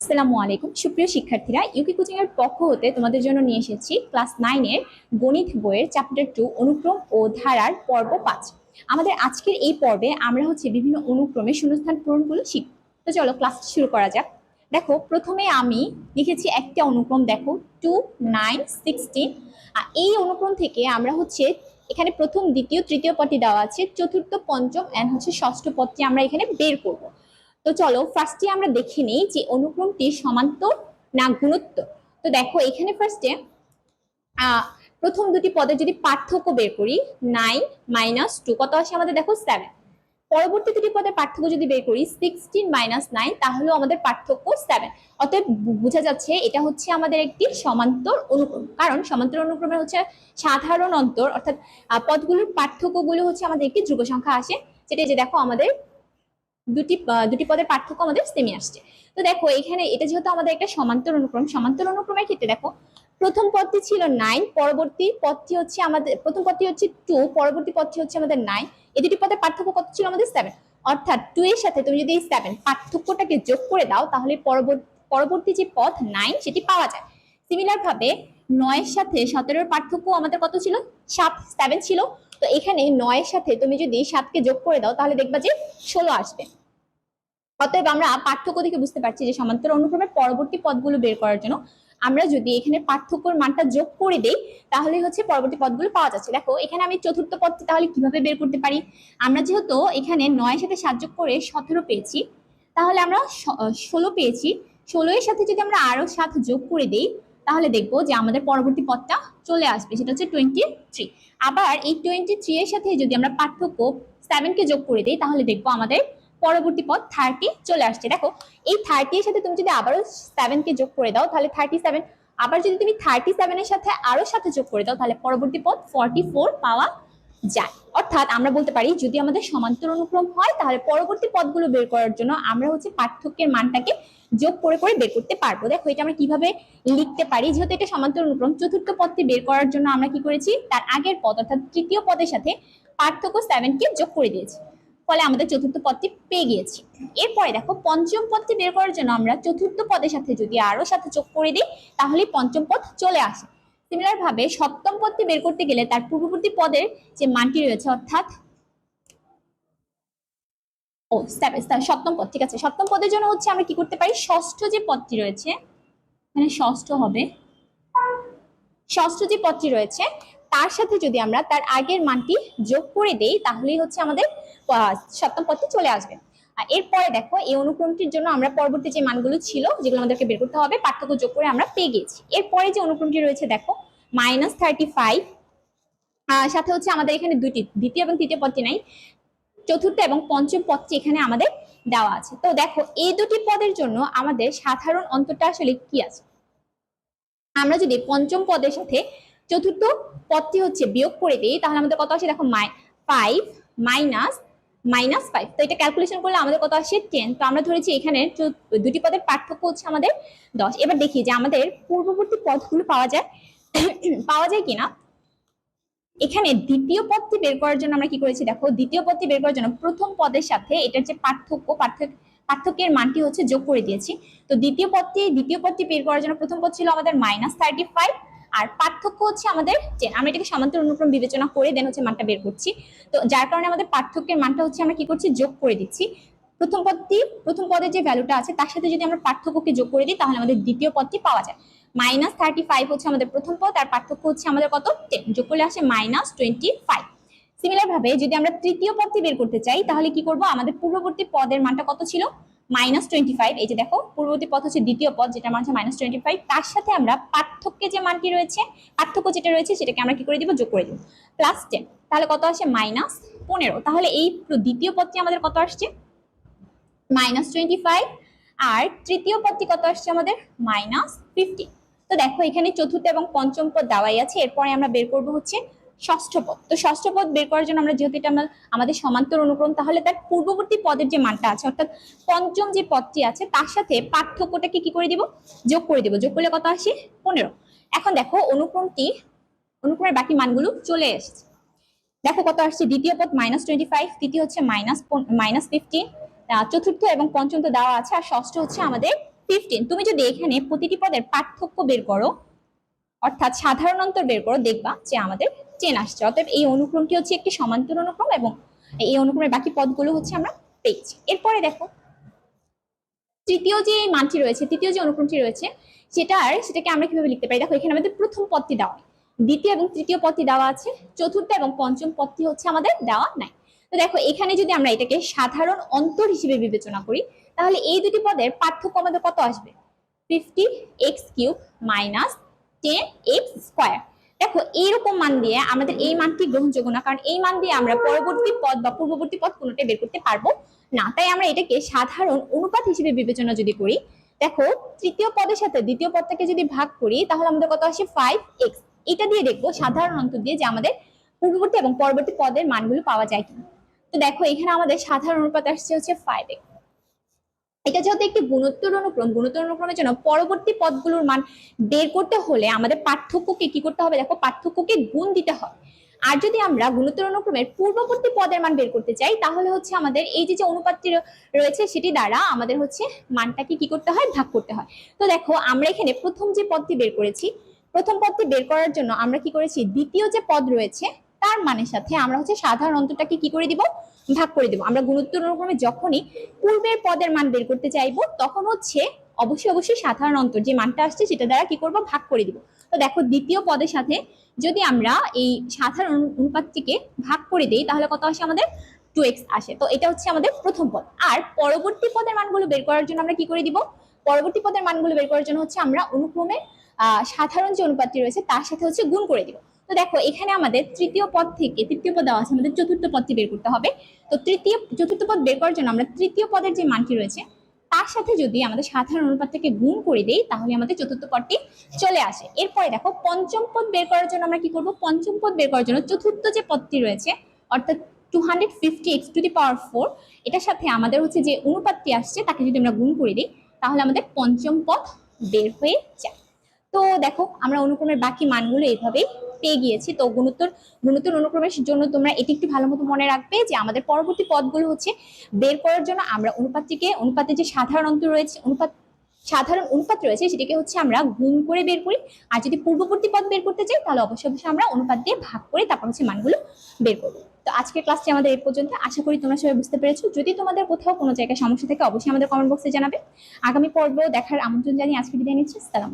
আসসালামু আলাইকুম। সুপ্রিয় শিক্ষার্থীরা ইউকি কোচিং এর পক্ষ হতে তোমাদের জন্য নিয়ে এসেছি ক্লাস নাইনের গণিত বইয়ের চ্যাপ্টার টু অনুক্রম ও ধারার পর্ব পাঁচ। আমাদের আজকের এই পর্বে আমরা হচ্ছে বিভিন্ন অনুক্রমে শূন্যস্থান পূরণগুলো শিখব। তো চলো ক্লাস শুরু করা যাক। দেখো, প্রথমে আমি লিখেছি একটা অনুক্রম, দেখো টু নাইন সিক্সটিন এই অনুক্রম থেকে আমরা হচ্ছে এখানে প্রথম, দ্বিতীয়, তৃতীয় পদটি দেওয়া আছে, চতুর্থ, পঞ্চম অ্যান্ড হচ্ছে ষষ্ঠ পদটি আমরা এখানে বের করব। তো চলো ফার্স্টে আমরা দেখে নিই যে অনুক্রমটি সমান্তর না গুণোত্তর তো দেখো এখানে ফার্স্টে প্রথম দুটি পদের যদি পার্থক্য বের করি নাইন মাইনাস টু কত আসে আমাদের দেখো সেভেন পরবর্তী দুটি পদের পার্থক্য যদি বের করি সিক্সটিন মাইনাস নাইন তাহলেও আমাদের পার্থক্য সেভেন অতএব বোঝা যাচ্ছে এটা হচ্ছে আমাদের একটি সমান্তর অনুক্রম। কারণ সমান্তর অনুক্রমে হচ্ছে সাধারণ অন্তর, অর্থাৎ পদগুলোর পার্থক্যগুলো হচ্ছে আমাদের একটি ধ্রুব সংখ্যা আসে, সেটা যে দেখো আমাদের দুটি দুটি পদের পার্থক্য আমাদের সেমি আসছে। তো দেখো, এখানে এটা যেহেতু আমাদের একটা সমান্তর অনুক্রম, সমান্তর অনুক্রমের ক্ষেত্রে দেখো, প্রথম পদটি ছিল নাইন পরবর্তী পদটি হচ্ছে আমাদের, প্রথম পদটি হচ্ছে টু পরবর্তী পদটি হচ্ছে আমাদের নাইন এই দুটি পদের পার্থক্য কত ছিল আমাদের সেভেন অর্থাৎ টু এর সাথে তুমি যদি এই সেভেন পার্থক্যটাকে যোগ করে দাও, তাহলে পরবর্তী পরবর্তী যে পদ নাইন সেটি পাওয়া যায়। সিমিলার ভাবে নয়ের সাথে সতেরোর পার্থক্য আমাদের কত ছিল? সাত সেভেন ছিল। তো এখানে নয়ের সাথে তুমি যদি সাতকে যোগ করে দাও, তাহলে দেখবা যে ষোলো আসবে। অতএব আমরা পার্থক্য থেকে বুঝতে পারছি যে সমান্তর অনুক্রমের পরবর্তী পদগুলো বের করার জন্য আমরা যদি এখানে পার্থক্যর মানটা যোগ করে দেই, তাহলে হচ্ছে পরবর্তী পদগুলো পাওয়া যাচ্ছে। দেখো, এখানে আমি চতুর্থ পদটি তাহলে কীভাবে বের করতে পারি? আমরা যেহেতু এখানে নয়ের সাথে সাত যোগ করে সতেরো পেয়েছি, তাহলে আমরা ষোলো পেয়েছি। ষোলো এর সাথে যদি আমরা আরও সাত যোগ করে দেই তাহলে দেখব যে আমাদের পরবর্তী পথটা চলে আসবে, সেটা হচ্ছে টোয়েন্টি থ্রি আবার এই টোয়েন্টি থ্রি এর সাথে যদি আমরা পার্থক্য সেভেনকে যোগ করে দিই, তাহলে দেখব আমাদের পরবর্তী পথ থার্টি চলে আসছে। দেখো, এই থার্টি এর সাথে তুমি যদি আবারও সেভেন কে যোগ করে দাও, তাহলে থার্টি সেভেন আবার যদি তুমি থার্টি সেভেনের সাথে আরও সাথে যোগ করে দাও, তাহলে পরবর্তী পদ ফর্টি ফোর পাওয়া যায়। অর্থাৎ আমরা বলতে পারি, যদি আমাদের সমান্তর অনুক্রম হয়, তাহলে পরবর্তী পদগুলো বের করার জন্য আমরা হচ্ছে পার্থক্যের মানটাকে যোগ করে করে বের করতে পারব। দেখো, এটা আমরা কীভাবে লিখতে পারি? যেহেতু এটা সমান্তর অনুক্রম, চতুর্থ পদটি বের করার জন্য আমরা কি করেছি? তার আগের পদ, অর্থাৎ তৃতীয় পদের সাথে পার্থক্য সেভেন কে যোগ করে দিয়েছি। ফলে আমাদের চতুর্থ পদটি পেয়ে গিয়েছি। এরপরে দেখো, পঞ্চম পদটি বের করার জন্য আমরা চতুর্থ পদের সাথে যদি আরও সাথে যোগ করে দিই তাহলে পঞ্চম পদ চলে আসে। সিমিলার ভাবে সপ্তম পদটি বের করতে গেলে তার পূর্ববর্তী পদের যে মানটি রয়েছে, অর্থাৎ ও সপ্তম পদ, ঠিক আছে। সপ্তম পদের জন্য হচ্ছে আমরা কি করতে পারি? ষষ্ঠ যে পদটি রয়েছে মানে ষষ্ঠ হবে। ষষ্ঠ যে পদটি রয়েছে, তার সাথে যদি আমরা তার আগের মানটি যোগ করে দেই, তাহলেই হচ্ছে আমাদের সপ্তম পদটি চলে আসবে। এরপরে দেখো, এই অনুক্রমটির জন্য আমরা পরবর্তী যে মানগুলো ছিল, যেগুলো আমাদেরকে বের করতে হবে, পার্থক্য যোগ করে আমরা পেয়ে গেছি এরপরে যে অনুক্রমটি রয়েছে, দেখো মাইনাস থার্টি ফাইভ সাথে হচ্ছে আমাদের এখানে দুইটি, দ্বিতীয় এবং তৃতীয় পদটি নাই, চতুর্থ এবং পঞ্চম পদটি এখানে আমাদের দেওয়া আছে। তো দেখো, এই দুটি পদের জন্য আমাদের সাধারণ অন্তরটা আসলে কি আছে? আমরা যদি পঞ্চম পদের সাথে চতুর্থ পদটি হচ্ছে বিয়োগ করে দিই, তাহলে আমাদের কত আসে? দেখো, my five minus minus five তো এটা ক্যালকুলেশন করলে আমাদের কত আসে? টেন তো আমরা ধরেছি এখানে দুটি পদের পার্থক্য হচ্ছে আমাদের দশ। এবার দেখি যে আমাদের পূর্ববর্তী পদগুলো পাওয়া যায় পাওয়া যায় কিনা। এখানে দ্বিতীয় পদটি বের করার জন্য আমরা কি করেছি? দেখো, দ্বিতীয় পদটি বের করার জন্য প্রথম পদের সাথে এটার যে পার্থক্য পার্থক্য, পার্থক্যের মানটি হচ্ছে যোগ করে দিয়েছি। তো দ্বিতীয় পদটি দ্বিতীয় পদটি বের করার জন্য প্রথম পদ ছিল আমাদের মাইনাস থার্টি ফাইভ আর পার্থক্য হচ্ছে আমাদের আমরা এটাকে সমান্তর অনুক্রম বিবেচনা করে দেন হচ্ছে মানটা বের করছি। তো যার কারণে আমাদের পার্থক্যের মানটা হচ্ছে আমরা কি করছি? যোগ করে দিচ্ছি। প্রথম পদটি, প্রথম পদের যে ভ্যালুটা আছে, তার সাথে যদি আমরা পার্থক্যকে যোগ করে দিই, তাহলে আমাদের দ্বিতীয় পদটি পাওয়া যায়। মাইনাস থার্টি ফাইভ হচ্ছে আমাদের প্রথম পদ, আর পার্থক্য হচ্ছে আমাদের কত? টেন যোগ করলে আসে মাইনাস টোয়েন্টি ফাইভ সিমিলার ভাবে যদি আমরা তৃতীয় পদটি বের করতে চাই, তাহলে কি করব? আমাদের পূর্ববর্তী পদের মানটা কত ছিল? মাইনাস টোয়েন্টি ফাইভ, এই যে দেখো, পূর্ববর্তী পথ হচ্ছে দ্বিতীয় পথ, যেটা মান হচ্ছে মাইনাস টোয়েন্টি ফাইভ। তার সাথে আমরা পার্থক্যে যে মানটি রয়েছে, পার্থক্য যেটা রয়েছে, সেটাকে আমরা কি করে দিব? যোগ করে দিব। প্লাস টেন তাহলে কত আসে? মাইনাস পনেরো। তাহলে এই দ্বিতীয় পদটি আমাদের কত আসছে? Minus twenty five. আর তৃতীয় পদটি কত আসছে আমাদের? Minus fifty. তো দেখো, এখানে চতুর্থ এবং পঞ্চম পদ দেওয়াই আছে। এরপরে আমরা বের করব হচ্ছে ষষ্ঠ পদ। তো ষষ্ঠ পদ বের করার জন্য আমরা যেহেতু এটা আমাদের সমান্তর অনুক্রম, তাহলে তার পূর্ববর্তী পদের যে মানটা আছে, অর্থাৎ পঞ্চম যে পদটি আছে, তার সাথে পার্থক্যটাকে কি করে দিব? যোগ করে দিব। যোগ করলে কত আসে? পনেরো। এখন দেখো অনুক্রমটি, অনুক্রমের বাকি মানগুলো চলে এসেছে। দেখো কত আসছে? দ্বিতীয় পদ মাইনাস টোয়েন্টি ফাইভ তৃতীয় হচ্ছে মাইনাস মাইনাস ফিফটিন চতুর্থ এবং পঞ্চম তো দেওয়া আছে, আর ষষ্ঠ হচ্ছে আমাদের ফিফটিন তুমি যদি এখানে প্রতিটি পদের পার্থক্য বের করো, অর্থাৎ সাধারণ অন্তর বের করো, দেখবা যে আমাদের টেন আসছে। অতএব এই অনুক্রমটি হচ্ছে একটি সমান্তর অনুক্রম এবং এই অনুক্রমের বাকি পদগুলো হচ্ছে আমরা পেয়েছি। এরপরে দেখো, তৃতীয় যে মানটি রয়েছে, তৃতীয় যে অনুক্রমটি রয়েছে, সেটার, সেটাকে আমরা কীভাবে লিখতে পারি? দেখো, এখানে আমাদের প্রথম পদটি দেওয়া। দ্বিতীয় এবং তৃতীয় পদটি দেওয়া আছে। চতুর্থ এবং পঞ্চম পদটি হচ্ছে আমাদের দেওয়া নাই। তো দেখো, এখানে যদি আমরা এটাকে সাধারণ অন্তর হিসেবে বিবেচনা করি, তাহলে এই দুটি পদের পার্থক্য আমাদের কত আসবে? Fifty x cube minus ten x square দেখো, এইরকম মান দিয়ে আমাদের এই মানটি গ্রহণযোগ্য না, কারণ এই মান দিয়ে আমরা পরবর্তী পদ বা পূর্ববর্তী পদ কোনোটাই বের করতে পারব না। তাই আমরা এটাকে সাধারণ অনুপাত হিসেবে বিবেচনা যদি করি, দেখো, তৃতীয় পদের সাথে দ্বিতীয় পদটাকে যদি ভাগ করি, তাহলে আমাদের কত আসে? ফাইভ এক্স এটা দিয়ে দেখব সাধারণ অন্তর দিয়ে যে আমাদের পূর্ববর্তী এবং পরবর্তী পদের মানগুলো পাওয়া যায় কিনা। তো দেখো, এখানে আমাদের সাধারণ অনুপাত আসছে হচ্ছে ফাইভ এক্স এটা যেহেতু একটি গুণোত্তর অনুক্রম গুণোত্তর অনুক্রমের জন্য পরবর্তী পদগুলোর মান বের করতে হলে আমাদের পার্থক্যকে কি করতে হবে? দেখো, পার্থক্যকে গুণ দিতে হবে আর যদি আমরা গুণোত্তর অনুক্রমের পূর্ববর্তী পদের মান বের করতে চাই, তাহলে হচ্ছে আমাদের এই যে যে অনুপাতটি রয়েছে, সেটি দ্বারা আমাদের হচ্ছে মানটাকে কি করতে হয়? ভাগ করতে হয়। তো দেখো, আমরা এখানে প্রথম যে পদটি বের করেছি, প্রথম পদটি বের করার জন্য আমরা কি করেছি? দ্বিতীয় যে পদ রয়েছে, তার মানের সাথে আমরা হচ্ছে সাধারণ অন্তরটাকে কি করে দিব? ভাগ করে দিব। আমরা গুণোত্তর অনুক্রমে যখনই পূর্বের পদের মান বের করতে চাইব, তখন হচ্ছে অবশ্যই অবশ্যই সাধারণ অন্তর যে মানটা আসছে, সেটা দ্বারা কি করব? ভাগ করে দিব। তো দেখো, দ্বিতীয় পদের সাথে যদি আমরা এই সাধারণ অনু- অনুপাতটিকে ভাগ করে দিই, তাহলে কত আসে আমাদের? টু এক্স আসে। তো এটা হচ্ছে আমাদের প্রথম পদ। আর পরবর্তী পদের মানগুলো বের করার জন্য আমরা কি করে দিব? পরবর্তী পদের মানগুলো বের করার জন্য হচ্ছে আমরা অনুক্রমে সাধারণ যে অনুপাতটি রয়েছে তার সাথে হচ্ছে গুণ করে দিব। তো দেখো, এখানে আমাদের তৃতীয় পদ থেকে তৃতীয় পদ দেওয়া আছে, আমাদের চতুর্থ পদটি বের করতে হবে। তো তৃতীয়, চতুর্থ পদ বের করার জন্য আমরা তৃতীয় পদের যে মানটি রয়েছে, তার সাথে যদি আমাদের সাধারণ অনুপাতটাকে গুণ করে দেই, তাহলে আমাদের চতুর্থ পদটি চলে আসে। এরপরে দেখো, পঞ্চম পদ বের করার জন্য আমরা কি করব? পঞ্চম পদ বের করার জন্য চতুর্থ যে পদটি রয়েছে, অর্থাৎ two hundred fifty x to the power four এটার সাথে আমাদের হচ্ছে যে অনুপাতটি আসছে, তাকে যদি আমরা গুণ করে দিই, তাহলে আমাদের পঞ্চম পদ বের হয়ে যায়। তো দেখো, আমরা অনুক্রমের বাকি মানগুলো এইভাবেই পেয়ে গিয়েছি। তো গুণোত্তর গুণোত্তর অনুক্রমের জন্য তোমরা এটি একটু ভালো মতো মনে রাখবে যে আমাদের পরবর্তী পদগুলো হচ্ছে বের করার জন্য আমরা অনুপাতটিকে অনুপাতের যে সাধারণ অন্তর রয়েছে, অনুপাত, সাধারণ অনুপাত রয়েছে সেটাকে হচ্ছে আমরা গুণ করে বের করি। আর যদি পূর্ববর্তী পদ বের করতে চাই, তাহলে অবশ্যই অবশ্যই আমরা অনুপাত দিয়ে ভাগ করে তারপর হচ্ছে মানগুলো বের করব। তো আজকের ক্লাসটি আমাদের এই পর্যন্ত। আশা করি তোমরা সবাই বুঝতে পেরেছ। যদি তোমাদের কোথাও কোনো জায়গায় সমস্যা থাকে, অবশ্যই আমাদের কমেন্ট বক্সে জানাবে। আগামী পর্ব দেখার আমন্ত্রণ জানিয়ে আজকে বিদায় নিচ্ছি। সালাম